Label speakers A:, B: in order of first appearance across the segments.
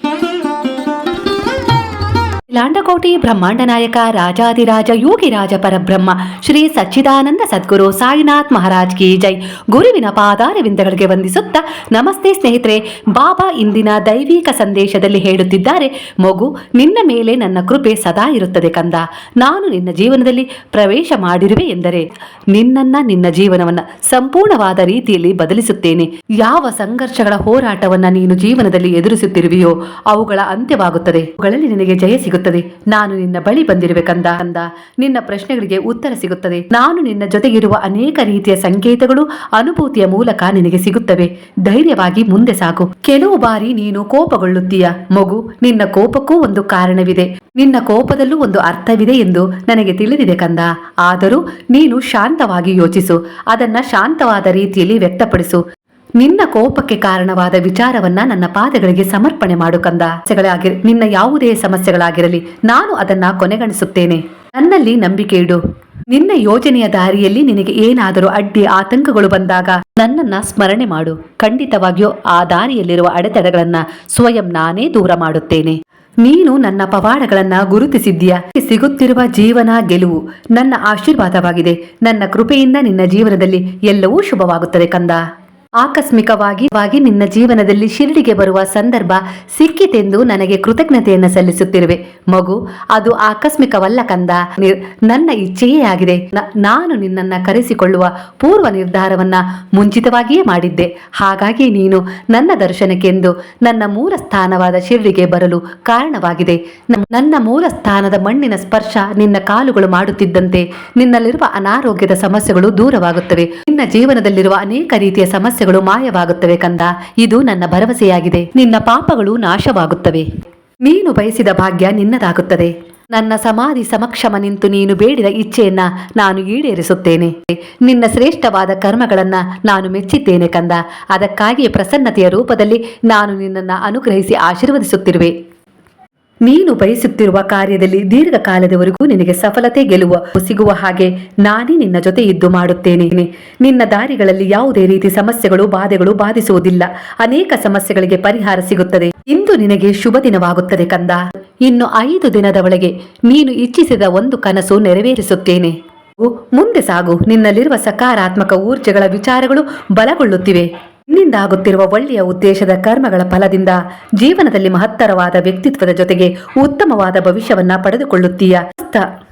A: Thank you. ಲಾಂಡಕೋಟಿ ಬ್ರಹ್ಮಾಂಡ ನಾಯಕ ರಾಜಾದಿರಾಜ ಯೋಗಿರಾಜ ಪರಬ್ರಹ್ಮ, ಶ್ರೀ ಸಚ್ಚಿದಾನಂದ ಸದ್ಗುರು ಸಾಯಿನಾಥ್ ಮಹಾರಾಜ್ ಕಿ ಜೈ. ಗುರುವಿನ ಪಾದಾರವಿಂದಗಳಿಗೆ ವಂದಿಸುತ್ತ ನಮಸ್ತೆ ಸ್ನೇಹಿತರೆ, ಬಾಬಾ ಇಂದಿನ ದೈವಿಕ ಸಂದೇಶದಲ್ಲಿ ಹೇಳುತ್ತಿದ್ದಾರೆ, ಮಗು, ನಿನ್ನ ಮೇಲೆ ನನ್ನ ಕೃಪೆ ಸದಾ ಇರುತ್ತದೆ ಕಂದ. ನಾನು ನಿನ್ನ ಜೀವನದಲ್ಲಿ ಪ್ರವೇಶ ಮಾಡಿರುವೆ ಎಂದರೆ, ನಿನ್ನನ್ನ ನಿನ್ನ ಜೀವನವನ್ನ ಸಂಪೂರ್ಣವಾದ ರೀತಿಯಲ್ಲಿ ಬದಲಿಸುತ್ತೇನೆ. ಯಾವ ಸಂಘರ್ಷಗಳ ಹೋರಾಟವನ್ನ ನೀನು ಜೀವನದಲ್ಲಿ ಎದುರಿಸುತ್ತಿರುವೆಯೋ, ಅವುಗಳ ಅಂತ್ಯವಾಗುತ್ತದೆ. ಅವುಗಳಲ್ಲಿ ನಿನಗೆ ಜಯ ಸಿಗುತ್ತದೆ. ನಾನು ನಿನ್ನ ಬಳಿ ಬಂದಿರುವೆ ಕಂದ. ಕಂದ, ನಿನ್ನ ಪ್ರಶ್ನೆಗಳಿಗೆ ಉತ್ತರ ಸಿಗುತ್ತದೆ. ನಾನು ನಿನ್ನ ಜೊತೆಗಿರುವ ಅನೇಕ ರೀತಿಯ ಸಂಕೇತಗಳು ಅನುಭೂತಿಯ ಮೂಲಕ ನಿನಗೆ ಸಿಗುತ್ತವೆ. ಧೈರ್ಯವಾಗಿ ಮುಂದೆ ಸಾಗು. ಕೆಲವು ಬಾರಿ ನೀನು ಕೋಪಗೊಳ್ಳುತ್ತೀಯ. ಮಗು, ನಿನ್ನ ಕೋಪಕ್ಕೂ ಒಂದು ಕಾರಣವಿದೆ. ನಿನ್ನ ಕೋಪದಲ್ಲೂ ಒಂದು ಅರ್ಥವಿದೆ ಎಂದು ನನಗೆ ತಿಳಿದಿದೆ ಕಂದ. ಆದರೂ ನೀನು ಶಾಂತವಾಗಿ ಯೋಚಿಸು. ಅದನ್ನ ಶಾಂತವಾದ ರೀತಿಯಲ್ಲಿ ವ್ಯಕ್ತಪಡಿಸು. ನಿನ್ನ ಕೋಪಕ್ಕೆ ಕಾರಣವಾದ ವಿಚಾರವನ್ನ ನನ್ನ ಪಾದಗಳಿಗೆ ಸಮರ್ಪಣೆ ಮಾಡು ಕಂದ. ನಿನ್ನ ಯಾವುದೇ ಸಮಸ್ಯೆಗಳಾಗಿರಲಿ, ನಾನು ಅದನ್ನ ಕೊನೆಗಣಿಸುತ್ತೇನೆ. ನನ್ನಲ್ಲಿ ನಂಬಿಕೆ ಇಡು. ನಿನ್ನ ಯೋಜನೆಯ ದಾರಿಯಲ್ಲಿ ನಿನಗೆ ಏನಾದರೂ ಅಡ್ಡಿ ಆತಂಕಗಳು ಬಂದಾಗ ನನ್ನನ್ನ ಸ್ಮರಣೆ ಮಾಡು. ಖಂಡಿತವಾಗಿಯೂ ಆ ದಾರಿಯಲ್ಲಿರುವ ಅಡೆತಡೆಗಳನ್ನ ಸ್ವಯಂ ನಾನೇ ದೂರ ಮಾಡುತ್ತೇನೆ. ನೀನು ನನ್ನ ಪವಾಡಗಳನ್ನ ಗುರುತಿಸಿದ್ದೀಯ? ಸಿಗುತ್ತಿರುವ ಜೀವನ ಗೆಲುವು ನನ್ನ ಆಶೀರ್ವಾದವಾಗಿದೆ. ನನ್ನ ಕೃಪೆಯಿಂದ ನಿನ್ನ ಜೀವನದಲ್ಲಿ ಎಲ್ಲವೂ ಶುಭವಾಗುತ್ತದೆ ಕಂದ. ಆಕಸ್ಮಿಕವಾಗಿ ವಾಗಿ ನಿನ್ನ ಜೀವನದಲ್ಲಿ ಶಿರಡಿಗೆ ಬರುವ ಸಂದರ್ಭ ಸಿಕ್ಕಿತೆಂದು ನನಗೆ ಕೃತಜ್ಞತೆಯನ್ನು ಸಲ್ಲಿಸುತ್ತಿರುವೆ. ಮಗು, ಅದು ಆಕಸ್ಮಿಕವಲ್ಲ ಕಂದ. ನನ್ನ ಇಚ್ಛೆಯೇ ಆಗಿದೆ ನಾನು ನಿನ್ನನ್ನ ಕರೆಸಿಕೊಳ್ಳುವ ಪೂರ್ವ ನಿರ್ಧಾರವನ್ನ ಮುಂಚಿತವಾಗಿಯೇ ಮಾಡಿದ್ದೆ. ಹಾಗಾಗಿ ನೀನು ನನ್ನ ದರ್ಶನಕ್ಕೆಂದು ನನ್ನ ಮೂಲ ಸ್ಥಾನವಾದ ಶಿರಡಿಗೆ ಬರಲು ಕಾರಣವಾಗಿದೆ. ನನ್ನ ಮೂಲ ಸ್ಥಾನದ ಮಣ್ಣಿನ ಸ್ಪರ್ಶ ನಿನ್ನ ಕಾಲುಗಳು ಮಾಡುತ್ತಿದ್ದಂತೆ ನಿನ್ನಲ್ಲಿರುವ ಅನಾರೋಗ್ಯದ ಸಮಸ್ಯೆಗಳು ದೂರವಾಗುತ್ತವೆ. ನಿನ್ನ ಜೀವನದಲ್ಲಿರುವ ಅನೇಕ ರೀತಿಯ ಸಮಸ್ಯೆಗಳು ಮಾಯವಾಗುತ್ತವೆ ಕಂದ. ಇದು ನನ್ನ ಭರವಸೆಯಾಗಿದೆ. ನಿನ್ನ ಪಾಪಗಳು ನಾಶವಾಗುತ್ತವೆ. ನೀನು ಬಯಸಿದ ಭಾಗ್ಯ ನಿನ್ನದಾಗುತ್ತದೆ. ನನ್ನ ಸಮಾಧಿ ಸಮಕ್ಷಮ ನಿಂತು ನೀನು ಬೇಡಿದ ಇಚ್ಛೆಯನ್ನ ನಾನು ಈಡೇರಿಸುತ್ತೇನೆ. ನಿನ್ನ ಶ್ರೇಷ್ಠವಾದ ಕರ್ಮಗಳನ್ನ ನಾನು ಮೆಚ್ಚಿದ್ದೇನೆ ಕಂದ. ಅದಕ್ಕಾಗಿ ಪ್ರಸನ್ನತೆಯ ರೂಪದಲ್ಲಿ ನಾನು ನಿನ್ನನ್ನು ಅನುಗ್ರಹಿಸಿ ಆಶೀರ್ವದಿಸುತ್ತಿರುವೆ. ನೀನು ಬಯಸುತ್ತಿರುವ ಕಾರ್ಯದಲ್ಲಿ ದೀರ್ಘಕಾಲದವರೆಗೂ ನಿನಗೆ ಸಫಲತೆ ಗೆಲುವ ಸಿಗುವ ಹಾಗೆ ನಾನೇ ನಿನ್ನ ಜೊತೆ ಇದ್ದು ಮಾಡುತ್ತೇನೆ. ನಿನ್ನ ದಾರಿಗಳಲ್ಲಿ ಯಾವುದೇ ರೀತಿ ಸಮಸ್ಯೆಗಳು, ಬಾಧೆಗಳು ಬಾಧಿಸುವುದಿಲ್ಲ. ಅನೇಕ ಸಮಸ್ಯೆಗಳಿಗೆ ಪರಿಹಾರ ಸಿಗುತ್ತದೆ. ಇಂದು ನಿನಗೆ ಶುಭ ದಿನವಾಗುತ್ತದೆ ಕಂದ. ಇನ್ನು ಐದು ದಿನದ ಒಳಗೆ ನೀನು ಇಚ್ಛಿಸಿದ ಒಂದು ಕನಸು ನೆರವೇರಿಸುತ್ತೇನೆ. ಮುಂದೆ ಸಾಗು. ನಿನ್ನಲ್ಲಿರುವ ಸಕಾರಾತ್ಮಕ ಊರ್ಜೆಗಳ ವಿಚಾರಗಳು ಬಲಗೊಳ್ಳುತ್ತಿವೆ. ನಿನ್ನಿಂದ ಆಗುತ್ತಿರುವ ಒಳ್ಳೆಯ ಉದ್ದೇಶದ ಕರ್ಮಗಳ ಫಲದಿಂದ ಜೀವನದಲ್ಲಿ ಮಹತ್ತರವಾದ ವ್ಯಕ್ತಿತ್ವದ ಜೊತೆಗೆ ಉತ್ತಮವಾದ ಭವಿಷ್ಯವನ್ನ ಪಡೆದುಕೊಳ್ಳುತ್ತೀಯ.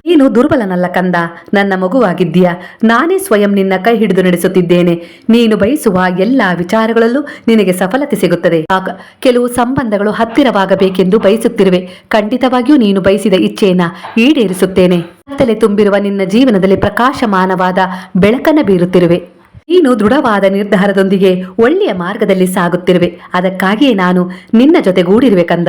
A: ನೀನು ದುರ್ಬಲನಲ್ಲ ಕಂದ. ನನ್ನ ಮಗುವಾಗಿದ್ದೀಯ. ನಾನೇ ಸ್ವಯಂ ನಿನ್ನ ಕೈ ಹಿಡಿದು ನಡೆಸುತ್ತಿದ್ದೇನೆ. ನೀನು ಬಯಸುವ ಎಲ್ಲಾ ವಿಚಾರಗಳಲ್ಲೂ ನಿನಗೆ ಸಫಲತೆ ಸಿಗುತ್ತದೆ. ಕೆಲವು ಸಂಬಂಧಗಳು ಹತ್ತಿರವಾಗಬೇಕೆಂದು ಬಯಸುತ್ತಿರುವೆ. ಖಂಡಿತವಾಗಿಯೂ ನೀನು ಬಯಸಿದ ಇಚ್ಛೆಯನ್ನ ಈಡೇರಿಸುತ್ತೇನೆ. ತಲೆ ತುಂಬಿರುವ ನಿನ್ನ ಜೀವನದಲ್ಲಿ ಪ್ರಕಾಶಮಾನವಾದ ಬೆಳಕನ್ನು ಬೀರುತ್ತಿರುವೆ. ನೀನು ದೃಢವಾದ ನಿರ್ಧಾರದೊಂದಿಗೆ ಒಳ್ಳೆಯ ಮಾರ್ಗದಲ್ಲಿ ಸಾಗುತ್ತಿರುವೆ. ಅದಕ್ಕಾಗಿಯೇ ನಾನು ನಿನ್ನ ಜೊತೆಗೂಡಿರುವೆ ಕಂದ.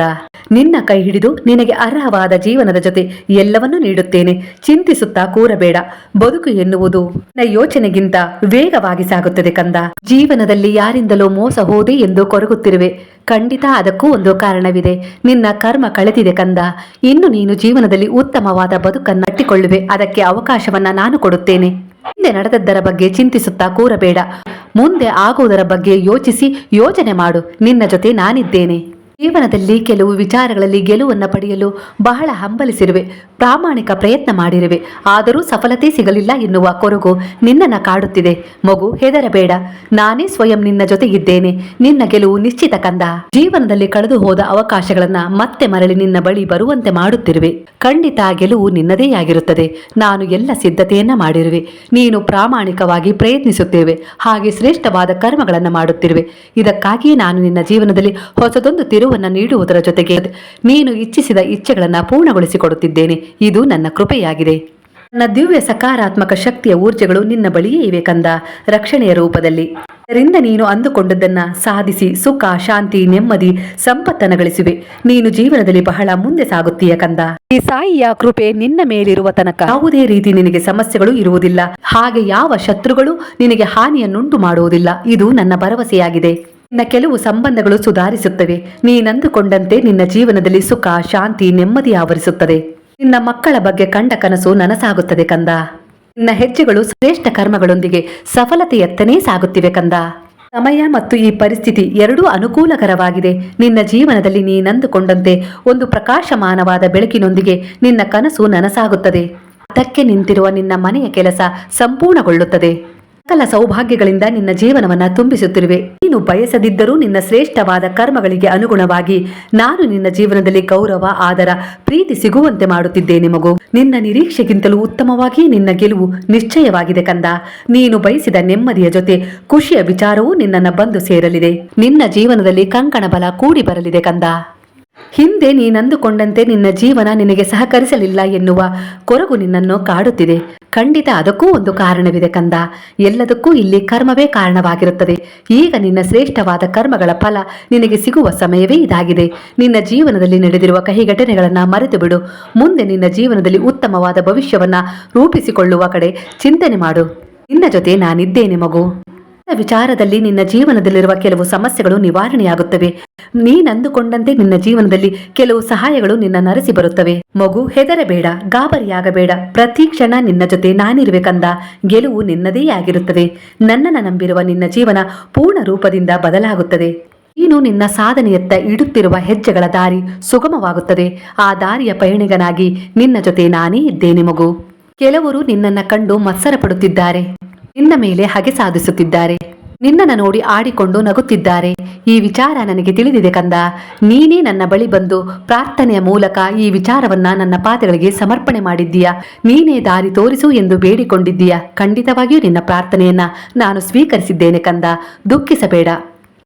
A: ನಿನ್ನ ಕೈ ಹಿಡಿದು ನಿನಗೆ ಅರ್ಹವಾದ ಜೀವನದ ಜೊತೆ ಎಲ್ಲವನ್ನೂ ನೀಡುತ್ತೇನೆ. ಚಿಂತಿಸುತ್ತಾ ಕೂರಬೇಡ. ಬದುಕು ಎನ್ನುವುದು ನಿನ್ನ ಯೋಚನೆಗಿಂತ ವೇಗವಾಗಿ ಸಾಗುತ್ತದೆ ಕಂದ. ಜೀವನದಲ್ಲಿ ಯಾರಿಂದಲೋ ಮೋಸ ಹೋದೆ ಎಂದು ಕೊರಗುತ್ತಿರುವೆ. ಖಂಡಿತ ಅದಕ್ಕೂ ಒಂದು ಕಾರಣವಿದೆ. ನಿನ್ನ ಕರ್ಮ ಕಳೆದಿದೆ ಕಂದ. ಇನ್ನು ನೀನು ಜೀವನದಲ್ಲಿ ಉತ್ತಮವಾದ ಬದುಕನ್ನು ಕಟ್ಟಿಕೊಳ್ಳುವೆ. ಅದಕ್ಕೆ ಅವಕಾಶವನ್ನ ನಾನು ಕೊಡುತ್ತೇನೆ. ಹಿಂದೆ ನಡೆದದ್ದರ ಬಗ್ಗೆ ಚಿಂತಿಸುತ್ತಾ ಕೂರಬೇಡ. ಮುಂದೆ ಆಗುವುದರ ಬಗ್ಗೆ ಯೋಚಿಸಿ ಯೋಚನೆ ಮಾಡು. ನಿನ್ನ ಜೊತೆ ನಾನಿದ್ದೇನೆ. ಜೀವನದಲ್ಲಿ ಕೆಲವು ವಿಚಾರಗಳಲ್ಲಿ ಗೆಲುವನ್ನು ಪಡೆಯಲು ಬಹಳ ಹಂಬಲಿಸಿರುವೆ, ಪ್ರಾಮಾಣಿಕ ಪ್ರಯತ್ನ ಮಾಡಿರುವೆ. ಆದರೂ ಸಫಲತೆ ಸಿಗಲಿಲ್ಲ ಎನ್ನುವ ಕೊರಗು ನಿನ್ನನ್ನು ಕಾಡುತ್ತಿದೆ. ಮಗು, ಹೆದರಬೇಡ. ನಾನೇ ಸ್ವಯಂ ನಿನ್ನ ಜೊತೆಗಿದ್ದೇನೆ ನಿನ್ನ ಗೆಲುವು ನಿಶ್ಚಿತ ಕಂದ. ಜೀವನದಲ್ಲಿ ಕಳೆದು ಹೋದ ಅವಕಾಶಗಳನ್ನ ಮತ್ತೆ ಮರಳಿ ನಿನ್ನ ಬಳಿ ಬರುವಂತೆ ಮಾಡುತ್ತಿರುವೆ. ಖಂಡಿತ ಗೆಲುವು ನಿನ್ನದೇ ಆಗಿರುತ್ತದೆ. ನಾನು ಎಲ್ಲ ಸಿದ್ಧತೆಯನ್ನ ಮಾಡಿರುವೆ. ನೀನು ಪ್ರಾಮಾಣಿಕವಾಗಿ ಪ್ರಯತ್ನಿಸುತ್ತೇವೆ. ಹಾಗೆ ಶ್ರೇಷ್ಠವಾದ ಕರ್ಮಗಳನ್ನು ಮಾಡುತ್ತಿರುವೆ. ಇದಕ್ಕಾಗಿಯೇ ನಾನು ನಿನ್ನ ಜೀವನದಲ್ಲಿ ಹೊಸದೊಂದು ತಿರುವನ್ನು ನೀಡುವುದರ ಜೊತೆಗೆ ನೀನು ಇಚ್ಛಿಸಿದ ಇಚ್ಛೆಗಳನ್ನು ಪೂರ್ಣಗೊಳಿಸಿಕೊಡುತ್ತಿದ್ದೇನೆ. ಇದು ನನ್ನ ಕೃಪೆಯಾಗಿದೆ. ನನ್ನ ದಿವ್ಯ ಸಕಾರಾತ್ಮಕ ಶಕ್ತಿಯ ಊರ್ಜೆಗಳು ನಿನ್ನ ಬಳಿಯೇ ಇವೆ ಕಂದ ರಕ್ಷಣೆಯ ರೂಪದಲ್ಲಿ. ಇದರಿಂದ ನೀನು ಅಂದುಕೊಂಡದ್ದನ್ನ ಸಾಧಿಸಿ ಸುಖ, ಶಾಂತಿ, ನೆಮ್ಮದಿ ಸಂಪತ್ತನ ಗಳಿಸುವೆ ನೀನು ಜೀವನದಲ್ಲಿ ಬಹಳ ಮುಂದೆ ಸಾಗುತ್ತೀಯ ಕಂದ. ಈ ಸಾಯಿಯ ಕೃಪೆ ನಿನ್ನ ಮೇಲಿರುವ ತನಕ. ಯಾವುದೇ ರೀತಿ ನಿನಗೆ ಸಮಸ್ಯೆಗಳು ಇರುವುದಿಲ್ಲ. ಹಾಗೆ ಯಾವ ಶತ್ರುಗಳು ನಿನಗೆ ಹಾನಿಯನ್ನುಂಟು ಮಾಡುವುದಿಲ್ಲ ಇದು ನನ್ನ ಭರವಸೆಯಾಗಿದೆ. ನಿನ್ನ ಕೆಲವು ಸಂಬಂಧಗಳು ಸುಧಾರಿಸುತ್ತವೆ. ನೀನಂದುಕೊಂಡಂತೆ ನಿನ್ನ ಜೀವನದಲ್ಲಿ ಸುಖ, ಶಾಂತಿ, ನೆಮ್ಮದಿ ಆವರಿಸುತ್ತದೆ. ನಿನ್ನ ಮಕ್ಕಳ ಬಗ್ಗೆ ಕಂಡ ಕನಸು ನನಸಾಗುತ್ತದೆ ಕಂದ. ನಿನ್ನ ಹೆಜ್ಜೆಗಳು ಶ್ರೇಷ್ಠ ಕರ್ಮಗಳೊಂದಿಗೆ ಸಫಲತೆಯತ್ತನೇ ಸಾಗುತ್ತಿವೆ ಕಂದ. ಸಮಯ ಮತ್ತು ಈ ಪರಿಸ್ಥಿತಿ ಎರಡೂ ಅನುಕೂಲಕರವಾಗಿದೆ. ನಿನ್ನ ಜೀವನದಲ್ಲಿ ನೀನಂದುಕೊಂಡಂತೆ ಒಂದು ಪ್ರಕಾಶಮಾನವಾದ ಬೆಳಕಿನೊಂದಿಗೆ ನಿನ್ನ ಕನಸು ನನಸಾಗುತ್ತದೆ. ಅದಕ್ಕೆ ನಿಂತಿರುವ ನಿನ್ನ ಮನೆಯ ಕೆಲಸ ಸಂಪೂರ್ಣಗೊಳ್ಳುತ್ತದೆ. ಸಕಲ ಸೌಭಾಗ್ಯಗಳಿಂದ ನಿನ್ನ ಜೀವನವನ್ನ ತುಂಬಿಸುತ್ತಿರುವೆ. ನೀನು ಬಯಸದಿದ್ದರೂ ನಿನ್ನ ಶ್ರೇಷ್ಠವಾದ ಕರ್ಮಗಳಿಗೆ ಅನುಗುಣವಾಗಿ ನಾನು ನಿನ್ನ ಜೀವನದಲ್ಲಿ ಗೌರವ, ಆದರ, ಪ್ರೀತಿ ಸಿಗುವಂತೆ ಮಾಡುತ್ತಿದ್ದೇನೆ ಮಗು ನಿನ್ನ ನಿರೀಕ್ಷೆಗಿಂತಲೂ ಉತ್ತಮವಾಗಿ ನಿನ್ನ ಗೆಲುವು ನಿಶ್ಚಯವಾಗಿದೆ ಕಂದ. ನೀನು ಬಯಸಿದ ನೆಮ್ಮದಿಯ ಜೊತೆ ಖುಷಿಯ ವಿಚಾರವೂ ನಿನ್ನನ್ನು ಬಂದು ಸೇರಲಿದೆ. ನಿನ್ನ ಜೀವನದಲ್ಲಿ ಕಂಕಣ ಬಲ ಕೂಡಿ ಬರಲಿದೆ ಕಂದ. ಹಿಂದೆ ನೀನಂದುಕೊಂಡಂತೆ ನಿನ್ನ ಜೀವನ ನಿನಗೆ ಸಹಕರಿಸಲಿಲ್ಲ ಎನ್ನುವ ಕೊರಗು ನಿನ್ನನ್ನು ಕಾಡುತ್ತಿದೆ. ಖಂಡಿತ ಅದಕ್ಕೂ ಒಂದು ಕಾರಣವಿದೆ ಕಂದ. ಎಲ್ಲದಕ್ಕೂ ಇಲ್ಲಿ ಕರ್ಮವೇ ಕಾರಣವಾಗಿರುತ್ತದೆ. ಈಗ ನಿನ್ನ ಶ್ರೇಷ್ಠವಾದ ಕರ್ಮಗಳ ಫಲ ನಿನಗೆ ಸಿಗುವ ಸಮಯವೇ ಇದಾಗಿದೆ. ನಿನ್ನ ಜೀವನದಲ್ಲಿ ನಡೆದಿರುವ ಕಹಿ ಘಟನೆಗಳನ್ನು ಮರೆತು ಬಿಡು ಮುಂದೆ ನಿನ್ನ ಜೀವನದಲ್ಲಿ ಉತ್ತಮವಾದ ಭವಿಷ್ಯವನ್ನ ರೂಪಿಸಿಕೊಳ್ಳುವ ಕಡೆ ಚಿಂತನೆ ಮಾಡು. ನಿನ್ನ ಜೊತೆ ನಾನಿದ್ದೇನೆ ಮಗು. ವಿಚಾರದಲ್ಲಿ ನಿನ್ನ ಜೀವನದಲ್ಲಿರುವ ಕೆಲವು ಸಮಸ್ಯೆಗಳು ನಿವಾರಣೆಯಾಗುತ್ತವೆ. ನೀನಂದುಕೊಂಡಂತೆ ನಿನ್ನ ಜೀವನದಲ್ಲಿ ಕೆಲವು ಸಹಾಯಗಳು ನಿನ್ನ ನರಸಿ ಬರುತ್ತವೆ. ಮಗು ಹೆದರಬೇಡ, ಗಾಬರಿಯಾಗಬೇಡ. ಪ್ರತಿ ಕ್ಷಣ ನಿನ್ನ ಜೊತೆ ನಾನಿರಬೇಕಂದ ಕಂದ. ಗೆಲುವು ನಿನ್ನದೇ ಆಗಿರುತ್ತದೆ. ನನ್ನನ್ನು ನಂಬಿರುವ ನಿನ್ನ ಜೀವನ ಪೂರ್ಣ ರೂಪದಿಂದ ಬದಲಾಗುತ್ತದೆ. ನೀನು ನಿನ್ನ ಸಾಧನೆಯತ್ತ ಇಡುತ್ತಿರುವ ಹೆಜ್ಜೆಗಳ ದಾರಿ ಸುಗಮವಾಗುತ್ತದೆ. ಆ ದಾರಿಯ ಪಯಣಿಗನಾಗಿ ನಿನ್ನ ಜೊತೆ ನಾನೇ ಇದ್ದೇನೆ ಮಗು. ಕೆಲವರು ನಿನ್ನನ್ನು ಕಂಡು ಮತ್ಸರ ಪಡುತ್ತಿದ್ದಾರೆ ನಿನ್ನ ಮೇಲೆ ಹಗೆ ಸಾಧಿಸುತ್ತಿದ್ದಾರೆ. ನಿನ್ನನ್ನು ನೋಡಿ ಆಡಿಕೊಂಡು ನಗುತ್ತಿದ್ದಾರೆ. ಈ ವಿಚಾರ ನನಗೆ ತಿಳಿದಿದೆ ಕಂದ. ನೀನೇ ನನ್ನ ಬಳಿ ಬಂದು ಪ್ರಾರ್ಥನೆಯ ಮೂಲಕ ಈ ವಿಚಾರವನ್ನ ನನ್ನ ಪಾದಗಳಿಗೆ ಸಮರ್ಪಣೆ ಮಾಡಿದ್ದೀಯ? ನೀನೇ ದಾರಿ ತೋರಿಸು ಎಂದು ಬೇಡಿಕೊಂಡಿದ್ದೀಯ? ಖಂಡಿತವಾಗಿಯೂ ನಿನ್ನ ಪ್ರಾರ್ಥನೆಯನ್ನ ನಾನು ಸ್ವೀಕರಿಸಿದ್ದೇನೆ ಕಂದ. ದುಃಖಿಸಬೇಡ.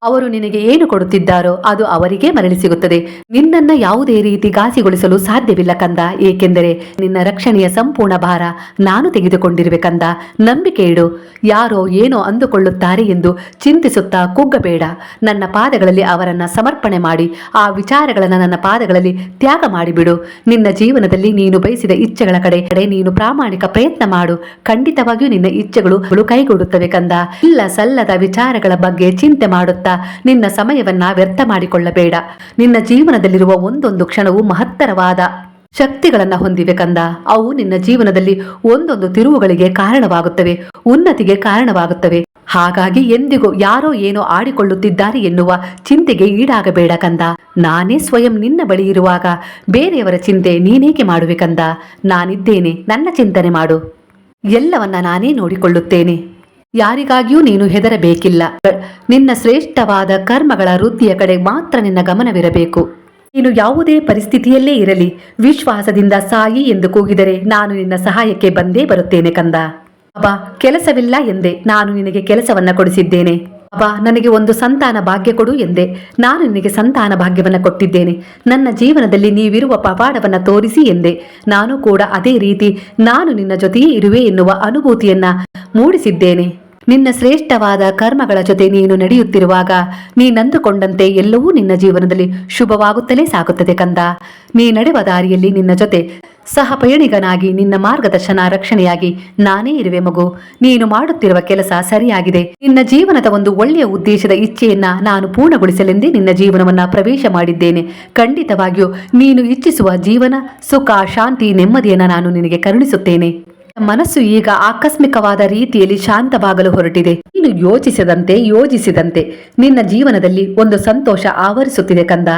A: ಅವರು ನಿನಗೆ ಏನು ಕೊಡುತ್ತಿದ್ದಾರೋ ಅದು ಅವರಿಗೆ ಮರಳಿ ಸಿಗುತ್ತದೆ ನಿನ್ನನ್ನ ಯಾವುದೇ ರೀತಿ ಘಾಸಿಗೊಳಿಸಲು ಸಾಧ್ಯವಿಲ್ಲ ಕಂದ. ಏಕೆಂದರೆ ನಿನ್ನ ರಕ್ಷಣೆಯ ಸಂಪೂರ್ಣ ಭಾರ ನಾನು ತೆಗೆದುಕೊಂಡಿರುವೆ ಕಂದ. ನಂಬಿಕೆ ಇಡು. ಯಾರೋ ಏನೋ ಅಂದುಕೊಳ್ಳುತ್ತಾರೆ ಎಂದು ಚಿಂತಿಸುತ್ತಾ ಕುಗ್ಗಬೇಡ. ನನ್ನ ಪಾದಗಳಲ್ಲಿ ಅವರನ್ನ ಸಮರ್ಪಣೆ ಮಾಡಿ. ಆ ವಿಚಾರಗಳನ್ನು ನನ್ನ ಪಾದಗಳಲ್ಲಿ ತ್ಯಾಗ ಮಾಡಿಬಿಡು. ನಿನ್ನ ಜೀವನದಲ್ಲಿ ನೀನು ಬಯಸಿದ ಇಚ್ಛೆಗಳ ಕಡೆ ಕಡೆ ನೀನು ಪ್ರಾಮಾಣಿಕ ಪ್ರಯತ್ನ ಮಾಡು. ಖಂಡಿತವಾಗಿಯೂ ನಿನ್ನ ಇಚ್ಛೆಗಳು ಕೈಗೂಡುತ್ತವೆ ಕಂದ. ಇಲ್ಲ ಸಲ್ಲದ ವಿಚಾರಗಳ ಬಗ್ಗೆ ಚಿಂತೆ ಮಾಡುತ್ತಾ ನಿನ್ನ ಸಮಯವನ್ನ ವ್ಯರ್ಥ ಮಾಡಿಕೊಳ್ಳಬೇಡ. ನಿನ್ನ ಜೀವನದಲ್ಲಿರುವ ಒಂದೊಂದು ಕ್ಷಣವು ಮಹತ್ತರವಾದ ಶಕ್ತಿಗಳನ್ನ ಹೊಂದಿವೆ ಕಂದ. ಅವು ನಿನ್ನ ಜೀವನದಲ್ಲಿ ಒಂದೊಂದು ತಿರುವುಗಳಿಗೆ ಕಾರಣವಾಗುತ್ತವೆ, ಉನ್ನತಿಗೆ ಕಾರಣವಾಗುತ್ತವೆ. ಹಾಗಾಗಿ ಎಂದಿಗೂ ಯಾರೋ ಏನೋ ಆಡಿಕೊಳ್ಳುತ್ತಿದ್ದಾರೆ ಎನ್ನುವ ಚಿಂತೆಗೆ ಈಡಾಗಬೇಡ ಕಂದ. ನಾನೇ ಸ್ವಯಂ ನಿನ್ನ ಬಳಿ ಇರುವಾಗ ಬೇರೆಯವರ ಚಿಂತೆ ನೀನೇಕೆ ಮಾಡುವೆ ಕಂದ. ನಾನಿದ್ದೇನೆ, ನನ್ನ ಚಿಂತನೆ ಮಾಡು. ಎಲ್ಲವನ್ನ ನಾನೇ ನೋಡಿಕೊಳ್ಳುತ್ತೇನೆ. ಯಾರಿಗಾಗಿಯೂ ನೀನು ಹೆದರಬೇಕಿಲ್ಲ. ನಿನ್ನ ಶ್ರೇಷ್ಠವಾದ ಕರ್ಮಗಳ ವೃದ್ಧಿಯ ಕಡೆ ಮಾತ್ರ ನಿನ್ನ ಗಮನವಿರಬೇಕು. ನೀನು ಯಾವುದೇ ಪರಿಸ್ಥಿತಿಯಲ್ಲೇ ಇರಲಿ, ವಿಶ್ವಾಸದಿಂದ ಸಾಯಿ ಎಂದು ಕೂಗಿದರೆ ನಾನು ನಿನ್ನ ಸಹಾಯಕ್ಕೆ ಬಂದೇ ಬರುತ್ತೇನೆ ಕಂದ. ಅಬ್ಬಾ, ಕೆಲಸವಿಲ್ಲ ಎಂದೆ, ನಾನು ನಿನಗೆ ಕೆಲಸವನ್ನ ಕೊಡಿಸಿದ್ದೇನೆ. ಅಬ್ಬಾ, ನನಗೆ ಒಂದು ಸಂತಾನ ಭಾಗ್ಯ ಕೊಡು ಎಂದೆ, ನಾನು ನಿನಗೆ ಸಂತಾನ ಭಾಗ್ಯವನ್ನ ಕೊಟ್ಟಿದ್ದೇನೆ. ನನ್ನ ಜೀವನದಲ್ಲಿ ನೀವಿರುವ ಪವಾಡವನ್ನ ತೋರಿಸಿ ಎಂದೆ, ನಾನು ಕೂಡ ಅದೇ ರೀತಿ ನಾನು ನಿನ್ನ ಜೊತೆಯೇ ಇರುವೆ ಎನ್ನುವ ಅನುಭೂತಿಯನ್ನ ಮೂಡಿಸಿದ್ದೇನೆ. ನಿನ್ನ ಶ್ರೇಷ್ಠವಾದ ಕರ್ಮಗಳ ಜೊತೆ ನೀನು ನಡೆಯುತ್ತಿರುವಾಗ ನೀನಂದುಕೊಂಡಂತೆ ಎಲ್ಲವೂ ನಿನ್ನ ಜೀವನದಲ್ಲಿ ಶುಭವಾಗುತ್ತಲೇ ಸಾಗುತ್ತದೆ ಕಂದ. ನೀ ನಡೆವ ದಾರಿಯಲ್ಲಿ ನಿನ್ನ ಜೊತೆ ಸಹ ಪಯಣಿಗನಾಗಿ ನಿನ್ನ ಮಾರ್ಗದರ್ಶನ ರಕ್ಷಣೆಯಾಗಿ ನಾನೇ ಇರುವೆ ಮಗು. ನೀನು ಮಾಡುತ್ತಿರುವ ಕೆಲಸ ಸರಿಯಾಗಿದೆ. ನಿನ್ನ ಜೀವನದ ಒಂದು ಒಳ್ಳೆಯ ಉದ್ದೇಶದ ಇಚ್ಛೆಯನ್ನ ನಾನು ಪೂರ್ಣಗೊಳಿಸಲೆಂದೇ ನಿನ್ನ ಜೀವನವನ್ನ ಪ್ರವೇಶ ಮಾಡಿದ್ದೇನೆ. ಖಂಡಿತವಾಗಿಯೂ ನೀನು ಇಚ್ಛಿಸುವ ಜೀವನ ಸುಖ, ಶಾಂತಿ, ನೆಮ್ಮದಿಯನ್ನ ನಾನು ನಿನಗೆ ಕರುಣಿಸುತ್ತೇನೆ. ಮನಸ್ಸು ಈಗ ಆಕಸ್ಮಿಕವಾದ ರೀತಿಯಲ್ಲಿ ಶಾಂತವಾಗಲು ಹೊರಟಿದೆ. ನೀನು ಯೋಚಿಸದಂತೆ, ಯೋಜಿಸಿದಂತೆ ನಿನ್ನ ಜೀವನದಲ್ಲಿ ಒಂದು ಸಂತೋಷ ಆವರಿಸುತ್ತಿದೆ ಕಂದ.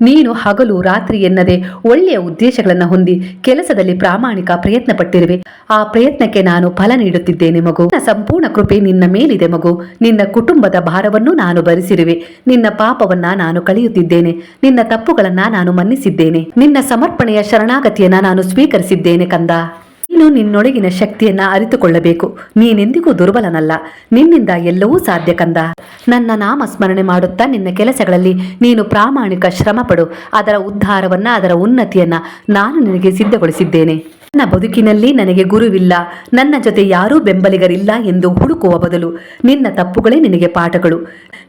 A: ನೀನು ಹಗಲು ರಾತ್ರಿ ಎನ್ನದೆ ಒಳ್ಳೆಯ ಉದ್ದೇಶಗಳನ್ನು ಹೊಂದಿ ಕೆಲಸದಲ್ಲಿ ಪ್ರಾಮಾಣಿಕ ಪ್ರಯತ್ನ ಪಟ್ಟಿರುವೆ ಆ ಪ್ರಯತ್ನಕ್ಕೆ ನಾನು ಫಲ ನೀಡುತ್ತಿದ್ದೇನೆ ಮಗು. ನನ್ನ ಸಂಪೂರ್ಣ ಕೃಪೆ ನಿನ್ನ ಮೇಲಿದೆ ಮಗು. ನಿನ್ನ ಕುಟುಂಬದ ಭಾರವನ್ನು ನಾನು ಭರಿಸಿರುವೆ. ನಿನ್ನ ಪಾಪವನ್ನ ನಾನು ಕಳೆಯುತ್ತಿದ್ದೇನೆ. ನಿನ್ನ ತಪ್ಪುಗಳನ್ನ ನಾನು ಮನ್ನಿಸಿದ್ದೇನೆ. ನಿನ್ನ ಸಮರ್ಪಣೆಯ ಶರಣಾಗತಿಯನ್ನ ನಾನು ಸ್ವೀಕರಿಸಿದ್ದೇನೆ ಕಂದ. ನೀನು ನಿನ್ನೊಳಗಿನ ಶಕ್ತಿಯನ್ನ ಅರಿತುಕೊಳ್ಳಬೇಕು. ನೀನೆಂದಿಗೂ ದುರ್ಬಲನಲ್ಲ. ನಿನ್ನಿಂದ ಎಲ್ಲವೂ ಸಾಧ್ಯ ಕಂದ. ನನ್ನ ನಾಮ ಸ್ಮರಣೆ ಮಾಡುತ್ತಾ ನಿನ್ನ ಕೆಲಸಗಳಲ್ಲಿ ನೀನು ಪ್ರಾಮಾಣಿಕ ಶ್ರಮ ಪಡು ಅದರ ಉದ್ಧಾರವನ್ನ, ಅದರ ಉನ್ನತಿಯನ್ನ ನಾನು ನಿನಗೆ ಸಿದ್ಧಗೊಳಿಸಿದ್ದೇನೆ. ನನ್ನ ಬದುಕಿನಲ್ಲಿ ನನಗೆ ಗುರುವಿಲ್ಲ. ನನ್ನ ಜೊತೆ ಯಾರೂ ಬೆಂಬಲಿಗರಿಲ್ಲ ಎಂದು ಹುಡುಕುವ ಬದಲು ನಿನ್ನ ತಪ್ಪುಗಳೇ ನಿನಗೆ ಪಾಠಗಳು.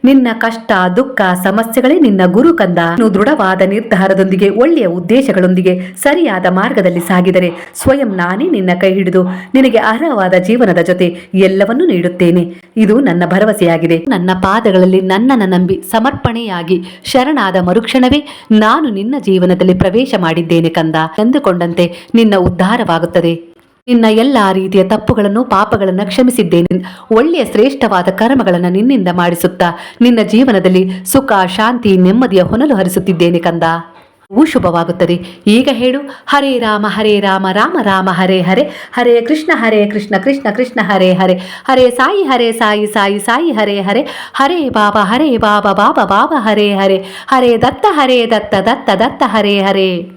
A: ನಿನ್ನ ಕಷ್ಟ, ದುಃಖ, ಸಮಸ್ಯೆಗಳೇ ನಿನ್ನ ಗುರು ಕಂದ. ದೃಢವಾದ ನಿರ್ಧಾರದೊಂದಿಗೆ, ಒಳ್ಳೆಯ ಉದ್ದೇಶಗಳೊಂದಿಗೆ ಸರಿಯಾದ ಮಾರ್ಗದಲ್ಲಿ ಸಾಗಿದರೆ ಸ್ವಯಂ ನಾನೇ ನಿನ್ನ ಕೈ ಹಿಡಿದು ನಿನಗೆ ಅರ್ಹವಾದ ಜೀವನದ ಜೊತೆ ಎಲ್ಲವನ್ನೂ ನೀಡುತ್ತೇನೆ. ಇದು ನನ್ನ ಭರವಸೆಯಾಗಿದೆ. ನನ್ನ ಪಾದಗಳಲ್ಲಿ ನನ್ನನ್ನು ನಂಬಿ ಸಮರ್ಪಣೆಯಾಗಿ ಶರಣಾದ ಮರುಕ್ಷಣವೇ ನಾನು ನಿನ್ನ ಜೀವನದಲ್ಲಿ ಪ್ರವೇಶ ಮಾಡಿದ್ದೇನೆ ಕಂದ. ಎಂದುಕೊಂಡಂತೆ ನಿನ್ನ ಉದ್ಧಾರವಾಗುತ್ತದೆ ನಿನ್ನ ಎಲ್ಲಾ ರೀತಿಯ ತಪ್ಪುಗಳನ್ನು, ಪಾಪಗಳನ್ನು ಕ್ಷಮಿಸಿದ್ದೇನೆ. ಒಳ್ಳೆಯ ಶ್ರೇಷ್ಠವಾದ ಕರ್ಮಗಳನ್ನು ನಿನ್ನಿಂದ ಮಾಡಿಸುತ್ತಾ ನಿನ್ನ ಜೀವನದಲ್ಲಿ ಸುಖ, ಶಾಂತಿ, ನೆಮ್ಮದಿಯ ಹೊನಲು ಹರಿಸುತ್ತಿದ್ದೇನೆ ಕಂದ. ಹೂ ಶುಭವಾಗುತ್ತದೆ. ಈಗ ಹೇಳು. ಹರೇ ರಾಮ ಹರೇ ರಾಮ ರಾಮ ರಾಮ, ಹರೇ ಹರೇ. ಹರೇ ಕೃಷ್ಣ ಹರೇ ಕೃಷ್ಣ ಕೃಷ್ಣ ಕೃಷ್ಣ, ಹರೇ ಹರೇ. ಹರೇ ಸಾಯಿ ಹರೇ ಸಾಯಿ ಸಾಯಿ ಸಾಯಿ, ಹರೇ ಹರೇ. ಹರೇ ಬಾಬಾ ಹರೇ ಬಾಬಾ ಬಾಬಾ ಬಾಬಾ, ಹರೇ ಹರೇ. ಹರೇ ದತ್ತ ಹರೇ ದತ್ತ ದತ್ತ ದತ್ತ, ಹರೇ ಹರೇ.